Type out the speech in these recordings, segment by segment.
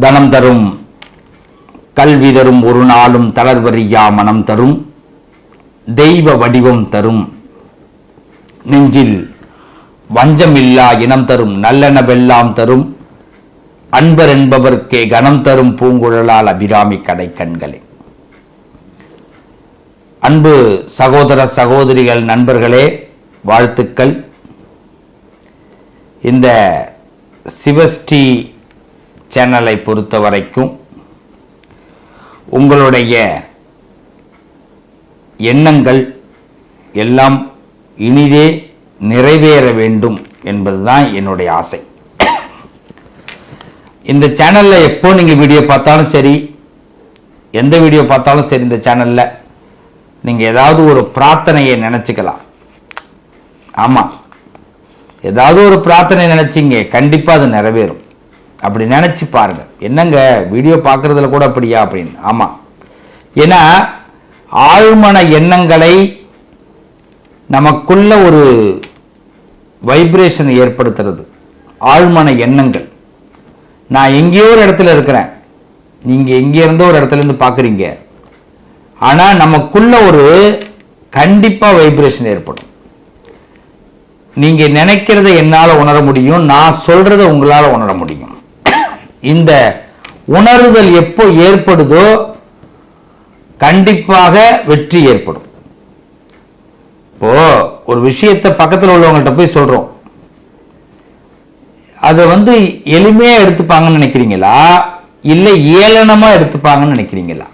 தனம் தரும். கல்வி தரும் ஒரு நாளும் தளர்வறியா மனம் தரும். தெய்வ வடிவம் தரும். நெஞ்சில் வஞ்சமில்லா இனம் தரும். நல்லெனவெல்லாம் தரும். அன்பர் என்பவர்க்கே கனம் தரும் பூங்குழலால் அபிராமி கடை கண்களே அன்பு சகோதர சகோதரிகள் நண்பர்களே வாழ்த்துக்கள். இந்த சிவஸ்ரீ சேனலை பொறுத்த வரைக்கும் உங்களுடைய எண்ணங்கள் எல்லாம் இனிதே நிறைவேற வேண்டும் என்பதுதான் என்னுடைய ஆசை. இந்த சேனல்ல எப்போ நீங்க வீடியோ பார்த்தாலும் சரி எந்த வீடியோ பார்த்தாலும் சரி இந்த சேனல்ல நீங்க ஏதாவது ஒரு பிரார்த்தனையை நினச்சிக்கலாம். ஆமா. ஏதாவது ஒரு பிரார்த்தனை நினைச்சீங்க கண்டிப்பாக அது நிறைவேறும். அப்படி நினைச்சு பாருங்க. என்னங்க? வீடியோ பார்க்குறதுல கூட அப்படியா? அப்படின்னு. ஆமா. ஏன்னா ஆழ்மன எண்ணங்களை நமக்குள்ள ஒரு வைப்ரேஷன் ஏற்படுத்துறது. ஆழ்மன எண்ணங்கள். நான் எங்கேயோ ஒரு இடத்துல இருக்கிறேன். நீங்க எங்கே இருந்தோ ஒரு இடத்துல இருந்து பார்க்குறீங்க. ஆனா நமக்குள்ள ஒரு கண்டிப்பா வைப்ரேஷன் ஏற்படும். நீங்க நினைக்கிறத என்னால உணர முடியும். நான் சொல்கிறத உங்களால உணர முடியும். இந்த உணர்வுகள் எப்போ ஏற்படுதோ கண்டிப்பாக வெற்றி ஏற்படும். இப்போ ஒரு விஷயத்தை பக்கத்தில் உள்ளவங்கள்ட்ட போய் சொல்றோம். அதை வந்து எளிமையா எடுத்துப்பாங்கன்னு நினைக்கிறீங்களா? இல்லை ஏளனமா எடுத்துப்பாங்கன்னு நினைக்கிறீங்களா?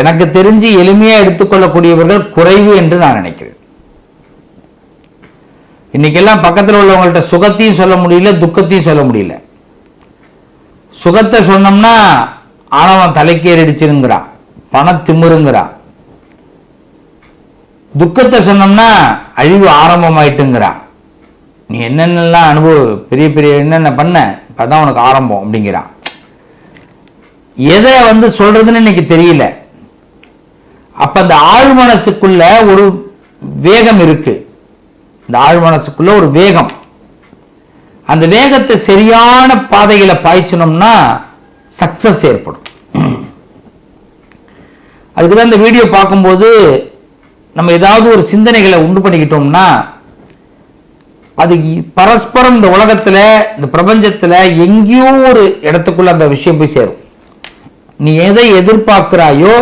எனக்கு தெரிஞ்சு எளிமையா எடுத்துக்கொள்ளக்கூடியவர்கள் குறைவு என்று நான் நினைக்கிறேன். இன்னைக்கெல்லாம் பக்கத்தில் உள்ளவங்கள்ட்ட சுகத்தையும் சொல்ல முடியல துக்கத்தையும் சொல்ல முடியல. சுகத்தை சொன்னோம்னா ஆனவன் தலைக்கேறிடுச்சிருங்கிறான் பண திமிருங்கிறான் துக்கத்தை சொன்னோம்னா அழிவு ஆரம்பமாயிட்டுங்கிறான் நீ என்னென்னலாம் அனுபவ பெரிய பெரிய என்னென்ன பண்ண இப்பதான் உனக்கு ஆரம்பம் அப்படிங்கிறான் எதை வந்து சொல்றதுன்னு இன்னைக்கு தெரியல. அப்ப அந்த ஆழ் மனசுக்குள்ள ஒரு வேகம் இருக்கு. இந்த ஆழ் மனசுக்குள்ள ஒரு வேகம். அந்த வேகத்தை சரியான பாதையில பாய்ச்சினோம்னா சக்சஸ் ஏற்படும். அதுக்கு தான் இந்த வீடியோ பார்க்கும்போது நம்ம ஏதாவது ஒரு சிந்தனைகளை உண்டு பண்ணிக்கிட்டோம்னா அது பரஸ்பரம் இந்த உலகத்துல இந்த பிரபஞ்சத்துல எங்கேயோ ஒரு இடத்துக்குள்ள அந்த விஷயம் போய் சேரும். நீ எதை எதிர்பார்க்கிறாயோ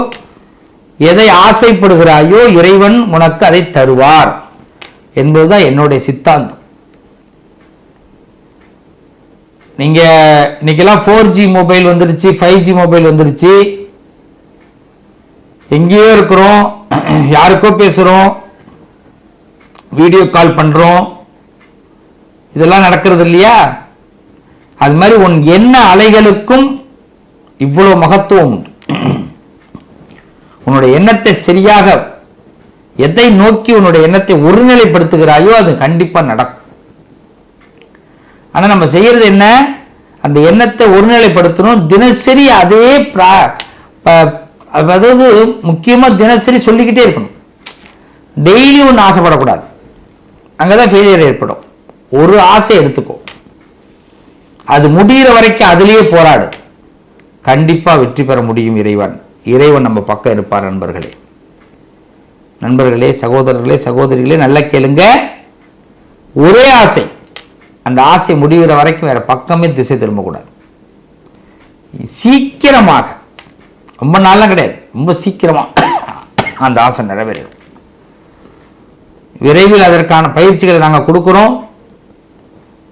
எதை ஆசைப்படுகிறாயோ இறைவன் உனக்கு அதை தருவார் என்பதுதான் என்னுடைய சித்தாந்தம். நீங்க இன்னைக்கெல்லாம் ஃபோர் ஜி மொபைல் வந்துருச்சு ஃபைவ் ஜி மொபைல் வந்துருச்சு எங்கேயோ இருக்கிறோம் யாருக்கோ பேசுறோம் வீடியோ கால் பண்றோம். இதெல்லாம் நடக்கிறது இல்லையா? அது மாதிரி உன் என்ன அலைகளுக்கும் இவ்வளவு மகத்துவம் உண்டு. உன்னுடைய எண்ணத்தை சரியாக எதை நோக்கி உன்னுடைய எண்ணத்தை ஒருநிலைப்படுத்துகிறாயோ அது கண்டிப்பா நடக்கும். ஆனா நம்ம செய்யறது என்ன? அந்த எண்ணத்தை ஒருநிலைப்படுத்தணும். தினசரி அதே ப்ரா ப- அதாவது முக்கியமா தினசரி சொல்லிக்கிட்டே இருக்கணும். டெய்லி ஒன்று ஆசைப்படக்கூடாது. அங்கதான் ஃபெயிலியர் ஏற்படும். ஒரு ஆசை எடுத்துக்கோ. அது முடிகிற வரைக்கும் அதுலேயே போராடு. கண்டிப்பா வெற்றி பெற முடியும் இறைவன். இறைவன் நம்ம பக்கம் இருப்பார் நண்பர்களே. நண்பர்களே சகோதரர்களே சகோதரிகளே நல்லா கேளுங்க. ஒரே ஆசை. அந்த ஆசை முடிகிற வரைக்கும் வேற பக்கமே திசை திரும்பக்கூடாது சீக்கிரமாக ரொம்ப நாளாம் கிடையாது ரொம்ப சீக்கிரமா அந்த ஆசை நிறைவேறும் விரைவில் அதற்கான பயிற்சிகளை நாங்கள் கொடுக்குறோம்.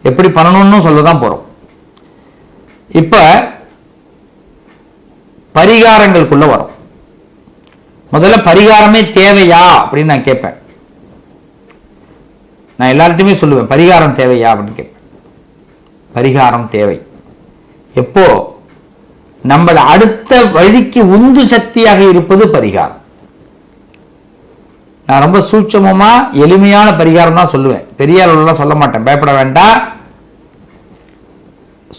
எப்படி பண்ணணும்னு சொல்ல தான் போறோம். இப்ப பரிகாரங்களுக்குள்ள வரும். முதல்ல பரிகாரமே தேவையா அப்படின்னு நான் கேட்பேன். நான் எல்லார்ட்டையுமே சொல்லுவேன் பரிகாரம் தேவையா அப்படின்னு கேட்பேன் பரிகாரம் தேவை. எப்போ? நம்மள அடுத்த வழிக்கு உந்து சக்தியாக இருப்பது பரிகாரம். நான் ரொம்ப சூட்சமமா எளிமையான பரிகாரம் தான் சொல்லுவேன். பெரிய அளவுலாம் சொல்ல மாட்டேன் பயப்பட வேண்டாம்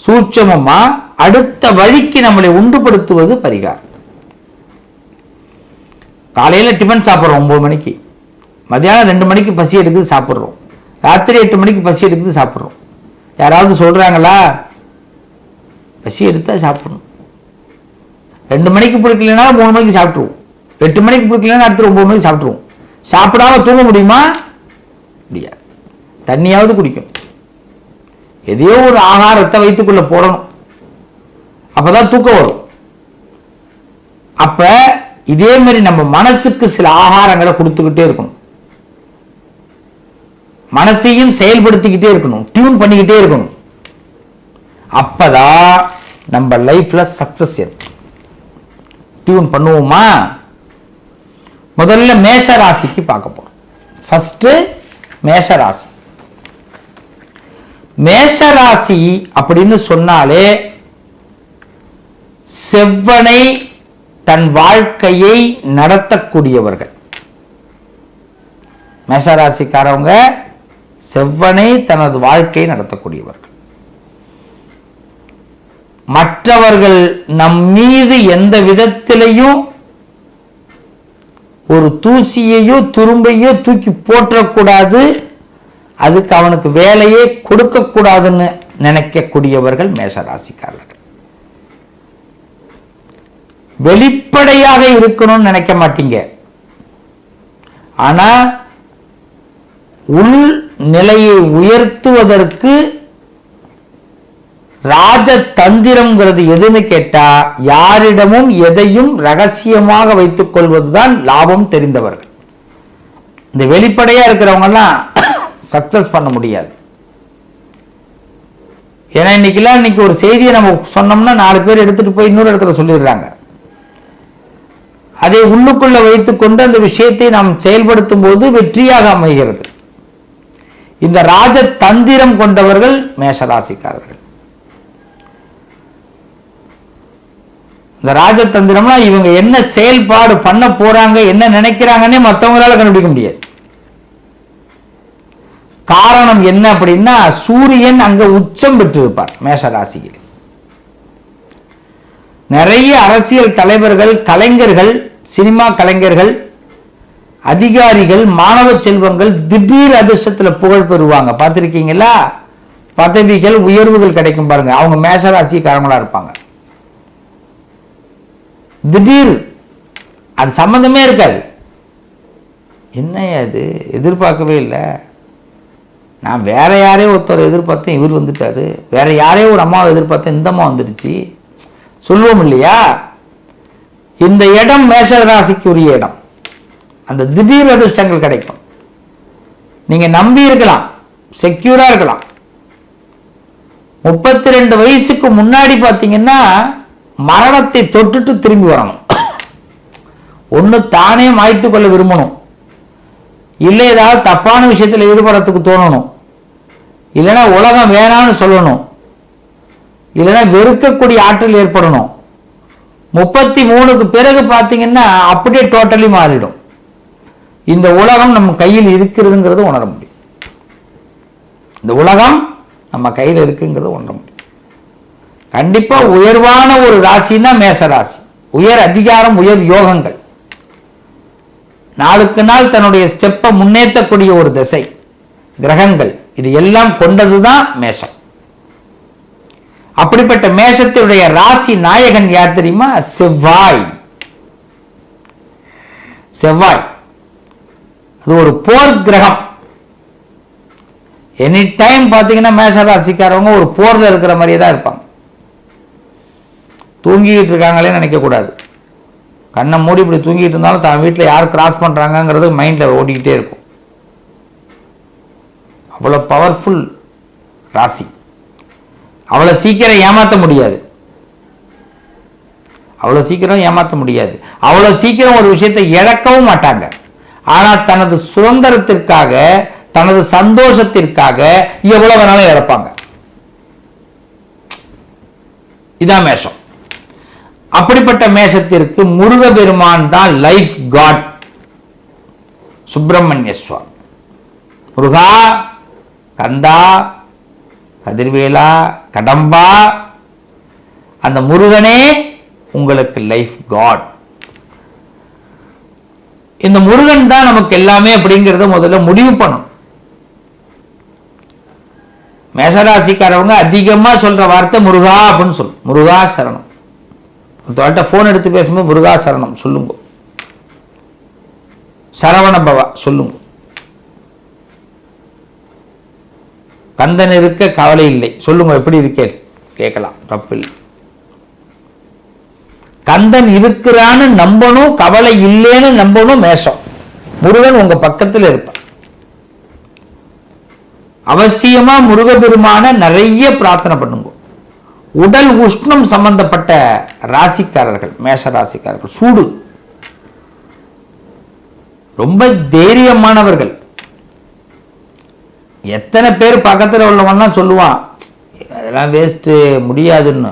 சூட்சமமா அடுத்த வழிக்கு நம்மளை உண்டுபடுத்துவது பரிகாரம். காலையில் டிஃபன் சாப்பிட்றோம் ஒன்பது மணிக்கு. மதியானம் ரெண்டு மணிக்கு பசி எடுக்குது சாப்பிட்றோம். ராத்திரி எட்டு மணிக்கு பசி எடுக்குது சாப்பிட்றோம். யாராவது சொல்கிறாங்களா பசி எடுத்தால் சாப்பிடணும். ரெண்டு மணிக்கு பிடிக்கலனா மூணு மணிக்கு சாப்பிட்ருவோம் எட்டு மணிக்கு பிடிக்கலனா அடுத்து ஒம்பது மணிக்கு சாப்பிட்ருவோம் சாப்பிடாம தூங்க முடியுமா? முடியாது. தண்ணியாவது குடிக்கும். எதையோ ஒரு ஆகாரத்தை வயிற்றுக்குள்ள போடணும். அப்பதான் தூக்கம் வரும். அப்போ இதே மாதிரி நம்ம மனசுக்கு சில ஆகாரங்களை கொடுத்துக்கிட்டே இருக்கணும். மனசையும் செயல்படுத்திக்கிட்டே இருக்கணும் டியூன் பண்ணிக்கிட்டே இருக்கணும். அப்பதான் நம்ம லைஃப்ல சக்சஸ் இருக்கும் டியூன் பண்ணுவோமா? முதல்ல மேஷ ராசிக்கு பார்க்க போறோம். ஃபர்ஸ்ட் மேஷ ராசி மேஷ ராசி அப்படின்னு சொன்னாலே செவ்வனை தன் வாழ்க்கையை நடத்தக்கூடியவர்கள். மேஷராசிக்காரவங்க செவ்வனை தனது வாழ்க்கை நடத்தக்கூடியவர்கள். மற்றவர்கள் நம் மீது எந்த விதத்திலையும் ஒரு தூசியையோ துரும்பையோ தூக்கி போற்றக்கூடாது. அதுக்கு அவனுக்கு வேலையே கொடுக்கக்கூடாதுன்னு நினைக்கக்கூடியவர்கள் மேஷராசிக்காரர்கள். வெளிப்படையாக இருக்கணும்னு நினைக்க மாட்டீங்க. ஆனா உள் நிலையை உயர்த்துவதற்கு ராஜதந்திரம்ங்கிறது எதுன்னு கேட்டா யாரிடமும் எதையும் ரகசியமாக வைத்துக் கொள்வதுதான் லாபம் தெரிந்தவர்கள். இந்த வெளிப்படையா இருக்கிறவங்கலாம் சக்சஸ் பண்ண முடியாது. ஏன்னா இன்னைக்கெல்லாம் இன்னைக்கு ஒரு செய்தியை நம்ம சொன்னோம்னா நாலு பேர் எடுத்துட்டு போய் இன்னொரு இடத்துல சொல்லிடுறாங்க. அதை உள்ளுக்குள்ள வைத்துக்கொண்டு அந்த விஷயத்தை நாம் செயல்படுத்தும் போது வெற்றியாக அமைகிறது. இந்த ராஜ தந்திரம் கொண்டவர்கள் மேஷராசிக்காரர்கள். இந்த ராஜதந்திரம்னா இவங்க என்ன செயல்பாடு பண்ண போறாங்க என்ன நினைக்கிறாங்கன்னே மற்றவங்களால கண்டுபிடிக்க முடியாது. காரணம் என்ன அப்படின்னா சூரியன் அங்க உச்சம் பெற்றிருப்பார் மேஷ ராசியில் நிறைய அரசியல் தலைவர்கள் கலைஞர்கள் சினிமா கலைஞர்கள் அதிகாரிகள் மாணவ செல்வங்கள் திடீர் அதிர்ஷ்டத்தில் புகழ் பெறுவாங்க. பார்த்துருக்கீங்களா? பதவிகள் உயர்வுகள் கிடைக்கும் பாருங்க. அவங்க மேஷ ராசிக்காரங்களா இருப்பாங்க. திடீர் அது சம்பந்தமே இருக்காது. என்ன அது எதிர்பார்க்கவே இல்லை. நான் வேற யாரையோ ஒருத்தரை எதிர்பார்த்தேன் இவர் வந்துட்டாரு. வேற யாரையோ ஒரு அம்மாவை எதிர்பார்த்தேன் இந்த அம்மா வந்துடுச்சு. சொல்லுவோம் இல்லையா? இந்த இடம் மேஷ ராசிக்கு உரிய இடம். அந்த திடீர் அதிர்ஷ்டங்கள் கிடைக்கும். நீங்க நம்பி இருக்கலாம் செக்யூரா இருக்கலாம். முப்பத்தி ரெண்டு வயசுக்கு முன்னாடி பார்த்தீங்கன்னா மரணத்தை தொட்டுட்டு திரும்பி வரணும். ஒன்று தானே மாய்த்து கொள்ள விரும்பணும். இல்லை ஏதாவது தப்பான விஷயத்தில் ஈடுபடுறதுக்கு தோணணும். இல்லைன்னா உலகம் வேணான்னு சொல்லணும். இல்லைன்னா வெறுக்கக்கூடிய ஆற்றல் ஏற்படணும். முப்பத்தி மூணுக்கு பிறகு பார்த்தீங்கன்னா அப்படியே டோட்டலி மாறிடும். இந்த உலகம் நம்ம கையில் இருக்கிறதுங்கிறத உணர முடியும். இந்த உலகம் நம்ம கையில் இருக்குங்கிறத உணர முடியும். கண்டிப்பா உயர்வான ஒரு ராசின்னா மேச ராசி. உயர் அதிகாரம் உயர் யோகங்கள். நாளுக்கு நாள் தன்னுடைய ஸ்டெப்பை முன்னேற்றக்கூடிய ஒரு திசை. கிரகங்கள். இது எல்லாம் கொண்டதுதான் மேஷம். அப்படிப்பட்ட மேஷத்தினுடைய ராசி நாயகன் யார் தெரியுமா? செவ்வாய். செவ்வாய். அது ஒரு போர் கிரகம். எனி டைம் பார்த்தீங்கன்னா மேஷ ராசிக்காரவங்க ஒரு போர்ல இருக்கிற மாதிரியே தான் இருப்பாங்க. தூங்கிட்டு இருக்காங்களே நினைக்கக்கூடாது. கண்ணை மூடி இப்படி தூங்கிட்டு இருந்தாலும் தான் வீட்டில் யார் கிராஸ் பண்ணுறாங்கங்கிறது மைண்டில் ஓடிக்கிட்டே இருக்கும். அவ்வளோ பவர்ஃபுல் ராசி. அவ்வளோ சீக்கிரம் ஏமாற்ற முடியாது. அவ்வளோ சீக்கிரம் ஏமாற்ற முடியாது. அவ்வளோ சீக்கிரம் ஒரு விஷயத்தை இழக்கவும் மாட்டாங்க. ஆனால் தனது சுதந்திரத்திற்காக தனது சந்தோஷத்திற்காக எவ்வளவு வேணாலும் இறப்பாங்க. இதான் மேஷம். அப்படிப்பட்ட மேஷத்திற்கு முருக பெருமான் தான் லைஃப் காட் சுப்பிரமணிய சுவாமி. முருகா கந்தா கதிர்வேலா கடம்பா அந்த முருகனே உங்களுக்கு லைஃப் காட் இந்த முருகன் தான் நமக்கு எல்லாமே அப்படிங்கிறத முதல்ல முடிவு பண்ணும் மேசராசிக்காரவங்க அதிகமா சொல்ற வார்த்தை முருகா அப்படின்னு சொல்லு. முருகா சரணம். ஒருத்தவர்கிட்ட ஃபோன் எடுத்து பேசும்போது முருகா சரணம் சொல்லுங்க. சரவண பவா சொல்லுங்க. கந்தன் இருக்க கவலை இல்லை. சொல்லுங்க எப்படி இருக்கே கேட்கலாம். தப்பில்லை. கந்தன் இருக்கிறான்னு நம்பணும் கவலை இல்லைன்னு நம்பணும் மேஷம். முருகன் உங்க பக்கத்தில் இருப்பான் அவசியமா முருகபெருமான நிறைய பிரார்த்தனை பண்ணுங்க. உடல் உஷ்ணம் சம்பந்தப்பட்ட ராசிக்காரர்கள் மேஷ ராசிக்காரர்கள் சூடு. ரொம்ப தைரியமானவர்கள். எத்தனை பேர் பக்கத்தில் உள்ளவன்லாம் சொல்லுவான் அதெல்லாம் வேஸ்ட்டு முடியாதுன்னு.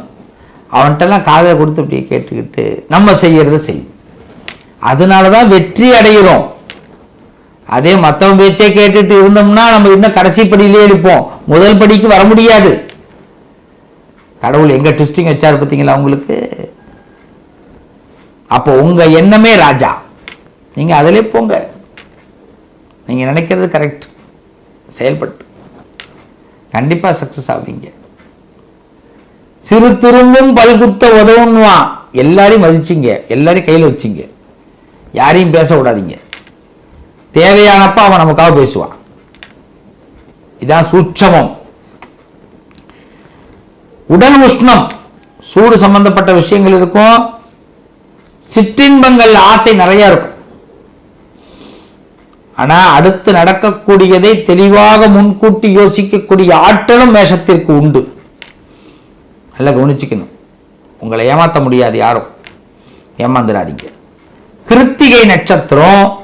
அவன்கிட்டலாம் காதை கொடுத்து அப்படியே கேட்டுக்கிட்டு நம்ம செய்கிறத செய்யும் அதனால தான் வெற்றி அடைகிறோம் அதே மற்றவன் பேச்சே கேட்டுட்டு இருந்தோம்னா நம்ம இன்னும் கடைசி படியிலே இருப்போம். முதல் படிக்கு வர முடியாது. கடவுள் எங்க ட்விஸ்டிங் வச்சார் பார்த்தீங்களா உங்களுக்கு? அப்போ உங்க எண்ணமே ராஜா. நீங்க அதிலே போங்க. நீங்க நினைக்கிறது கரெக்ட் செயல்படுத்து. கண்டிப்பா சக்சஸ் ஆவீங்க. சிறு துரும்பும் பல்குத்த உதவுன்னுவான் எல்லாரையும் மதிச்சிங்க. எல்லாரையும் கையில் வச்சிங்க. யாரையும் பேச விடாதீங்க. தேவையானப்ப அவன் நமக்காக பேசுவான். இதான் சூட்சமம். உடல் உஷ்ணம். சூடு சம்பந்தப்பட்ட விஷயங்கள் இருக்கும். சிற்றின்பங்கள் ஆசை நிறைய இருக்கும். ஆனா அடுத்து நடக்கக்கூடியதை தெளிவாக முன்கூட்டி யோசிக்கக்கூடிய ஆற்றலும் மேஷத்திற்கு உண்டு. நல்லா கவனிச்சுக்கணும். உங்களை ஏமாற்ற முடியாது யாரும். ஏமாந்துடாதீங்க. கிருத்திகை நட்சத்திரம்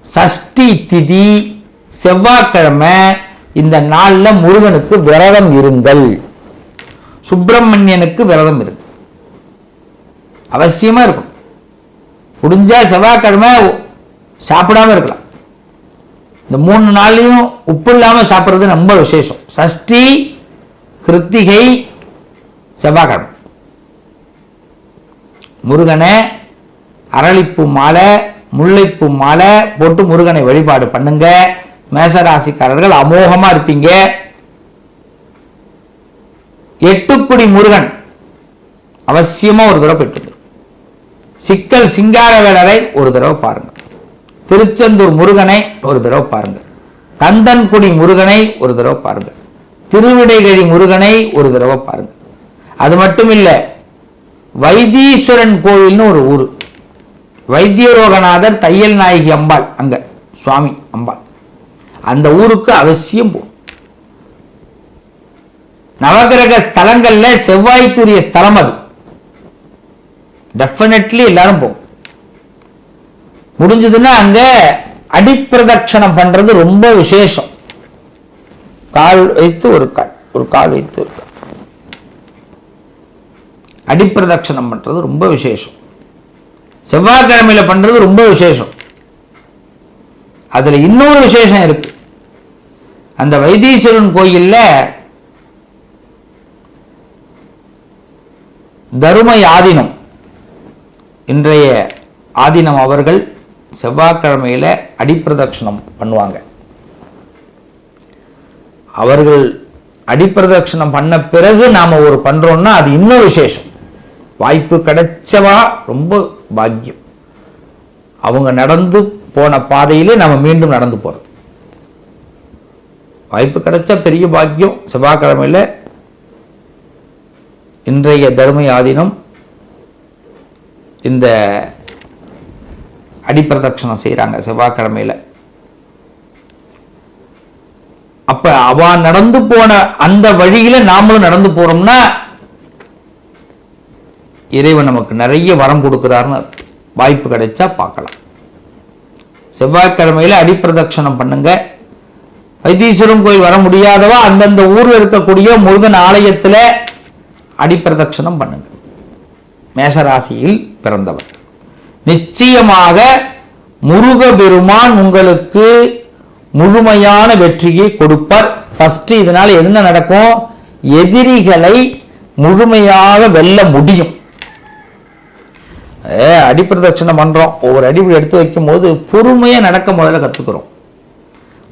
சஷ்டி திதி செவ்வாய்க்கிழமை இந்த நாள்ல முருகனுக்கு விரதம் இருங்கள். சுப்பிரமணியனுக்கு விரதம் இருக்கு அவசியமா இருக்கும் முடிஞ்சா செவ்வாய்க்கிழமை சாப்பிடாம இருக்கலாம். இந்த மூணு நாள்லையும் உப்பு இல்லாம சாப்பிட்றது ரொம்ப விசேஷம். சஷ்டி கிருத்திகை செவ்வாய்க்கிழமை. முருகனை அரளிப்பூ மாலை முல்லைப்பூ மாலை போட்டு முருகனை வழிபாடு பண்ணுங்க. மேசராசிக்காரர்கள் அமோகமா இருப்பீங்க. எட்டுக்குடி முருகன் அவசியமா ஒரு தடவை போயிட்டு சிக்கல் சிங்கார வேலரை ஒரு தடவை பாருங்க. திருச்செந்தூர் முருகனை ஒரு தடவை பாருங்க. கந்தன்குடி முருகனை ஒரு தடவை பாருங்க. திருவிடைகழி முருகனை ஒரு தடவை பாருங்க. அது மட்டும் இல்லை வைத்தீஸ்வரன் கோவில்னு ஒரு ஊர். வைத்தியரோகநாதர் தையல் நாயகி அம்பாள் அங்க சுவாமி அம்பாள். அந்த ஊருக்கு அவசியம் போ. நவகிரக ஸ்தலங்கள்ல செவ்வாய்க்குரிய ஸ்தலம் அது. டெஃபினெட்லி எல்லாரும் போகும் முடிஞ்சதுன்னா அங்க அடிப்பிரதட்சணம் பண்றது ரொம்ப விசேஷம். கால் வைத்து ஒரு கால் ஒரு கால் வைத்து ஒரு கால் அடிப்பிரதட்சணம் பண்றது ரொம்ப விசேஷம். செவ்வாய்க்கிழமையில் பண்றது ரொம்ப விசேஷம். அதுல இன்னொரு விசேஷம் இருக்கு. அந்த வைத்தீஸ்வரன் கோயில்ல தருமை ஆதீனம். இன்றைய ஆதீனம் அவர்கள் செவ்வாய்க்கிழமையில அடிப்பிரதட்சணம் பண்ணுவாங்க. அவர்கள் அடிப்பிரதட்சணம் பண்ண பிறகு நாம ஒரு பண்றோம்னா அது இன்னும் விசேஷம். வாய்ப்பு கிடைச்சவா? ரொம்ப பாக்கியம். அவங்க நடந்து போன பாதையிலே நம்ம மீண்டும் நடந்து போறோம் வாய்ப்பு கிடைச்ச பெரிய பாக்கியம். செவ்வாய்க்கிழமையில் இன்றைய தர்ம ஆதீனம் இந்த அடிப்பிரதட்சணம் செய்கிறாங்க செவ்வாய்க்கிழமையில். அப்ப அவ நடந்து போன அந்த வழியில நாமளும் நடந்து போறோம்னா இறைவன் நமக்கு நிறைய வரம் கொடுக்குறாருன்னு வாய்ப்பு கிடைச்சா பார்க்கலாம். செவ்வாய்க்கிழமையில அடிப்பிரதட்சணம் பண்ணுங்க. வைத்தீஸ்வரன் கோயில் வர முடியாதவா அந்தந்த ஊர்ல இருக்கக்கூடிய முருகன் ஆலயத்துல அடிப்பிரதட்சணம் பண்ணுங்க. மேஷராசியில் பிறந்தவர். நிச்சயமாக முருக பெருமான் உங்களுக்கு முழுமையான வெற்றியை கொடுப்பார். ஃபர்ஸ்ட் இதனால என்ன நடக்கும்? எதிரிகளை முழுமையாக வெல்ல முடியும். ஏ, பண்ணுறோம் பண்றோம். ஒவ்வொரு அடி எடுத்து வைக்கும் போது பொறுமையாக நடக்க முதல்ல கத்துக்கிறோம்.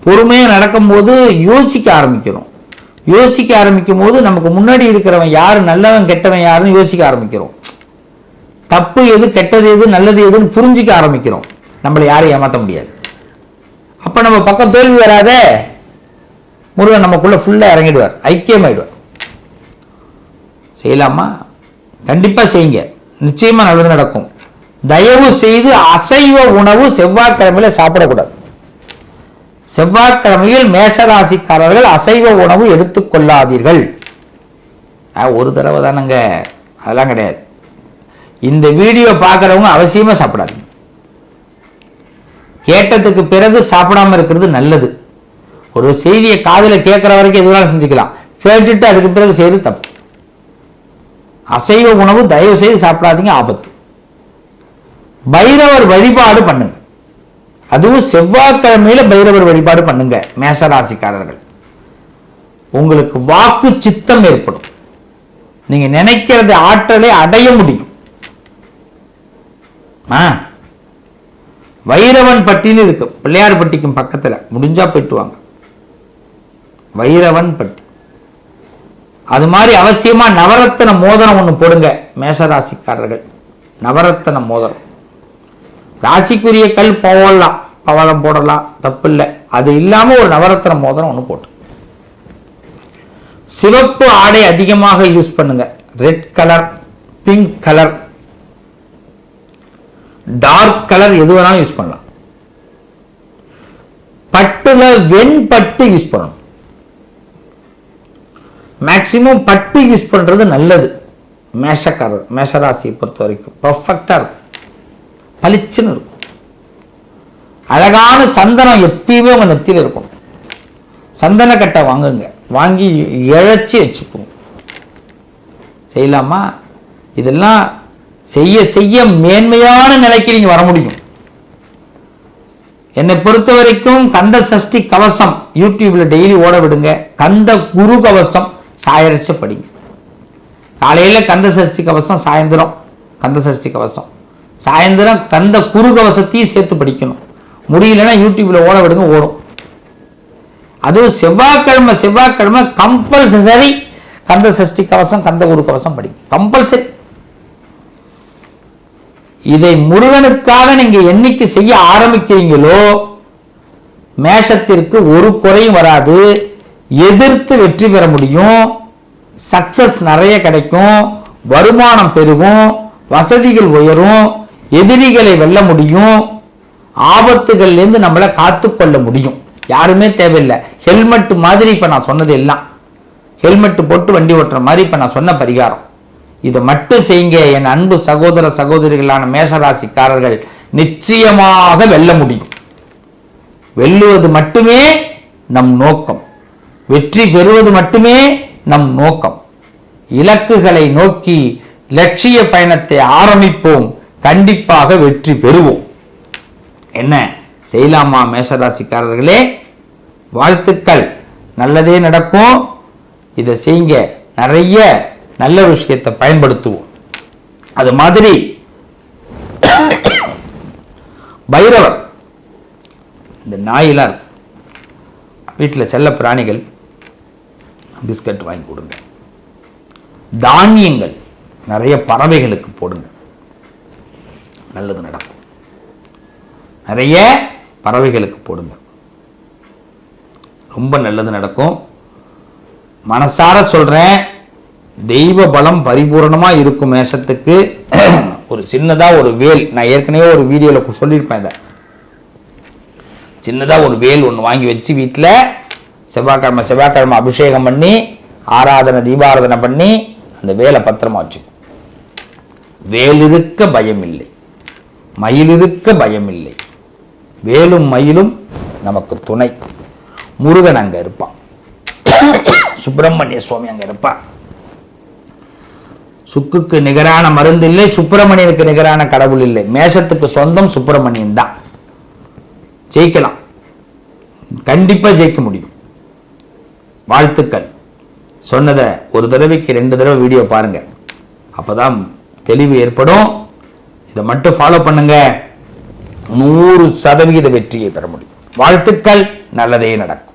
பொறுமையா நடக்கும்போது யோசிக்க ஆரம்பிக்கிறோம். யோசிக்க ஆரம்பிக்கும் போது நமக்கு முன்னாடி இருக்கிறவன் யாரு நல்லவன் கெட்டவன் யாருன்னு யோசிக்க ஆரம்பிக்கிறோம். தப்பு எது கெட்டது எது நல்லது எதுன்னு புரிஞ்சிக்க ஆரம்பிக்கிறோம். நம்மளை யாரையும் ஏமாற்ற முடியாது. அப்போ நம்ம பக்கம் தோல்வி வராதே. முருகன் நமக்குள்ள ஃபுல்லா இறங்கிடுவார். ஐக்கியமாயிடுவார். செய்யலாமா? கண்டிப்பாக செய்யுங்க. நிச்சயமா நல்லது நடக்கும். தயவு செய்து அசைவ உணவு செவ்வாய்க்கிழமையில சாப்பிடக்கூடாது. செவ்வாய்க்கிழமையில் மேஷராசிக்காரர்கள் அசைவ உணவு எடுத்துக்கொள்ளாதீர்கள் ஒரு தடவை தானங்க. அதெல்லாம் கிடையாது. இந்த வீடியோ பார்க்குறவங்க அவசியமாக சாப்பிடாதீங்க. கேட்டதுக்கு பிறகு சாப்பிடாம இருக்கிறது நல்லது. ஒரு செய்தியை காதில் கேட்குற வரைக்கும் எதுவாக செஞ்சுக்கலாம். கேட்டுட்டு அதுக்கு பிறகு செய்து தப்பு. அசைவ உணவு தயவு செய்து சாப்பிடாதீங்க ஆபத்து. பைரவர் வழிபாடு பண்ணுங்க. அதுவும் செவ்வாய்க்கிழமையில பைரவர் வழிபாடு பண்ணுங்க மேசராசிக்காரர்கள். உங்களுக்கு வாக்கு சித்தம் ஏற்படும். நீங்க நினைக்கிறது ஆற்றலை அடைய முடியும். வைரவன் பட்டின்னு இருக்கு பிள்ளையார் பட்டிக்கும் பக்கத்துல முடிஞ்சா போயிட்டு வாங்க. வைரவன் பட்டி. அது மாதிரி அவசியமா நவரத்தன மோதிரம் ஒன்று போடுங்க மேஷராசிக்காரர்கள். நவரத்தன மோதிரம். ராசிக்குரிய கல் போகலாம் பவளம் போடலாம் தப்பு இல்லை அது இல்லாம ஒரு நவரத்தன மோதிரம் ஒன்று போட்டு. சிவப்பு ஆடை அதிகமாக யூஸ் பண்ணுங்க. Red colour pink colour dark colour எது வேணாலும் யூஸ் பண்ணலாம். பட்டுல வெண்பட்டு யூஸ் பண்ணணும். மேக்சிமம் பட்டு யூஸ் பண்றது நல்லது. மேஷக்காரர் மேஷராசியை பொறுத்த வரைக்கும் பர்ஃபெக்டாக இருக்கும். பளிச்சுன்னு இருக்கும். அழகான சந்தனம் எப்பயுமே உங்க நெத்தியில் இருக்கும். சந்தன கட்டை வாங்குங்க. வாங்கி இழைச்சி வச்சுக்கோங்க செய்யலாமா? இதெல்லாம் செய்ய செய்ய மேன்மையான நிலைக்கு நீங்க வர முடியும். என்னை பொறுத்த வரைக்கும் கந்த சஷ்டி கவசம் யூடியூப்ல டெய்லி ஓட விடுங்க. கந்த குரு கவசம் சாயரிச்சு படிங்க காலையில கந்த சஷ்டி கவசம் சாயந்தரம் கந்த சஷ்டி கவசம். சாயந்தரம் கந்த குரு கவசத்தையும் சேர்த்து படிக்கணும். முடியலன்னா யூடியூப்ல ஓட விடுங்க ஓடும். அதுவும் செவ்வாய்க்கிழமை செவ்வாய்க்கிழமை கம்பல்சரி கந்த சஷ்டி கவசம் கந்த குரு கவசம் படிங்க. கம்பல்சரி. இதை முருகனுக்காக நீங்க என்னைக்கு செய்ய ஆரம்பிக்கிறீங்களோ மேஷத்திற்கு ஒரு குறையும் வராது. எதிர்த்து வெற்றி பெற முடியும். சக்சஸ் நிறைய கிடைக்கும். வருமானம் பெருகும் வசதிகள் உயரும். எதிரிகளை வெல்ல முடியும். ஆபத்துகள்லேருந்து நம்மளை காத்துக்கொள்ள முடியும். யாருமே தேவையில்லை. ஹெல்மெட் மாதிரி இப்போ நான் சொன்னது எல்லாம். ஹெல்மெட் போட்டு வண்டி ஓட்டுற மாதிரி இப்போ நான் சொன்ன பரிகாரம். இதை மட்டும் செய்யுங்க. என் அன்பு சகோதர சகோதரிகளான மேஷராசிக்காரர்கள் நிச்சயமாக வெல்ல முடியும். வெல்லுவது மட்டுமே நம் நோக்கம். வெற்றி பெறுவது மட்டுமே நம் நோக்கம். இலக்குகளை நோக்கி லட்சிய பயணத்தை ஆரம்பிப்போம். கண்டிப்பாக வெற்றி பெறுவோம். என்ன? செய்யலாமா மேஷராசிக்காரர்களே? வாழ்த்துக்கள். நல்லதே நடக்கும். இதை செய்யுங்க நிறைய நல்ல விஷயத்தை பயன்படுத்துவோம். அது மாதிரி பைரவர். இந்த நாயெல்லாம் வீட்டில் செல்ல பிராணிகள் பிஸ்கட் வாங்கி கொடுங்க. தானியங்கள் நிறைய பறவைகளுக்கு போடுங்க. நல்லது நடக்கும். நிறைய பறவைகளுக்கு போடுங்க. ரொம்ப நல்லது நடக்கும். மனசார சொல்றேன் தெய்வ பலம் பரிபூரணமா இருக்கும் மேஷத்துக்கு ஒரு சின்னதா ஒரு வேல் நான் ஏற்கனவே ஒரு வீடியோவில் சொல்லியிருப்பேன் இதை. சின்னதா ஒரு வேல் ஒன்று வாங்கி வச்சு வீட்டில் செவ்வாய்க்கிழமை செவ்வாய்க்கிழமை அபிஷேகம் பண்ணி ஆராதனை தீபாராதனை பண்ணி அந்த வேலை பத்திரமா வச்சு வேலிருக்க பயம் இல்லை மயிலிருக்க பயம் இல்லை வேலும் மயிலும் நமக்கு துணை. முருகன் அங்க இருப்பான். சுப்பிரமணிய சுவாமி அங்க இருப்பான். சுக்குக்கு நிகரான மருந்து இல்லை சுப்பிரமணியனுக்கு நிகரான கடவுள் இல்லை. மேஷத்துக்கு சொந்தம் சுப்பிரமணியன் தான். ஜெயிக்கலாம். கண்டிப்பா ஜெயிக்க முடியும். வாழ்த்துக்கள். சொன்னதை ஒரு தடவைக்கு ரெண்டு தடவை வீடியோ பாருங்க. அப்போதான் தெளிவு ஏற்படும். இதை மட்டும் ஃபாலோ பண்ணுங்க. நூறு சதவிகித வெற்றியை பெற முடியும். வாழ்த்துக்கள். நல்லதே நடக்கும்.